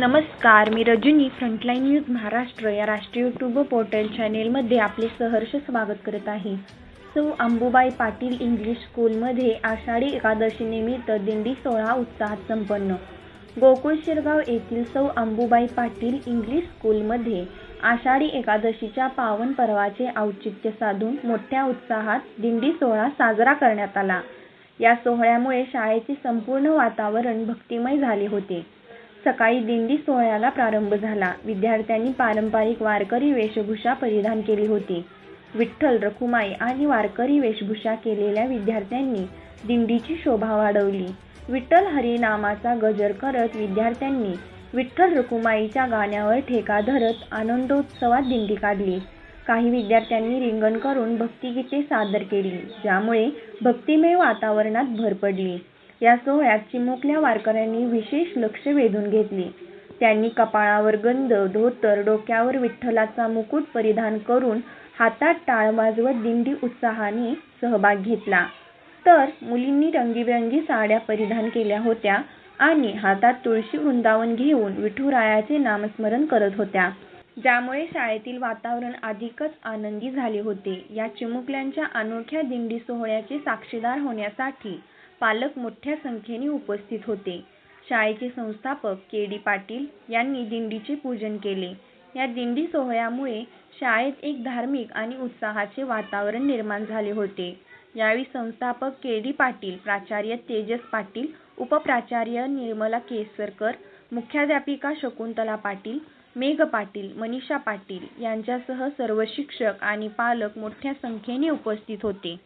नमस्कार मी Rajani frontline news Maharashtra या राष्ट्रीय यूट्यूब पोर्टल चॅनेलमध्ये आपले सहर्ष स्वागत करत आहे. सौ अंबुबाई पाटील इंग्लिश स्कूलमध्ये आषाढी एकादशीनिमित्त दिंडी सोहळा उत्साहात संपन्न. गोकुळ शिरगाव येथील सौ अंबुबाई पाटील इंग्लिश स्कूलमध्ये आषाढी एकादशीच्या पावन पर्वाचे औचित्य साधून मोठ्या उत्साहात दिंडी सोहळा साजरा करण्यात आला. या सोहळ्यामुळे शाळेचे संपूर्ण वातावरण भक्तिमय झाले होते. सकाळी दिंडी सोहळ्याला प्रारंभ झाला. विद्यार्थ्यांनी पारंपरिक वारकरी वेशभूषा परिधान केली होती. विठ्ठल रखुमाई आणि वारकरी वेशभूषा केलेल्या विद्यार्थ्यांनी दिंडीची शोभा वाढवली. विठ्ठल हरिनामाचा गजर करत विद्यार्थ्यांनी विठ्ठल रखुमाईच्या गाण्यावर ठेका धरत आनंदोत्सवात दिंडी काढली. काही विद्यार्थ्यांनी रिंगण करून भक्तिगीते सादर केली ज्यामुळे भक्तिमय वातावरणात भर पडली. या सोहळ्यात चिमुकल्या वारकऱ्यांनी विशेष लक्ष वेधून घेतले. त्यांनी कपाळावर गंध धोतर डोक्यावर विठ्ठलाचा मुकुट परिधान करून हातात टाळ वाजवत दिंडी उत्साहाने सहभाग घेतला. तर मुलींनी रंगीबेरंगी साड्या परिधान केल्या होत्या आणि हातात तुळशी वृंदावन घेऊन विठुरायाचे नामस्मरण करत होत्या. ज्यामुळे शाळेतील वातावरण अधिकच आनंदी झाले होते. या चिमुकल्यांच्या अनोख्या दिंडी सोहळ्याचे साक्षीदार होण्यासाठी पालक मोठ्या संख्येने उपस्थित होते. शाळेचे संस्थापक के डी पाटील यांनी दिंडीचे पूजन केले. या दिंडी सोहळ्यामुळे शाळेत एक धार्मिक आणि उत्साहाचे वातावरण निर्माण झाले होते. यावेळी संस्थापक के डी पाटील प्राचार्य तेजस पाटील उपप्राचार्य निर्मला केसरकर मुख्याध्यापिका शकुंतला पाटील मेघ पाटील मनीषा पाटील यांच्यासह सर्व शिक्षक आणि पालक मोठ्या संख्येने उपस्थित होते.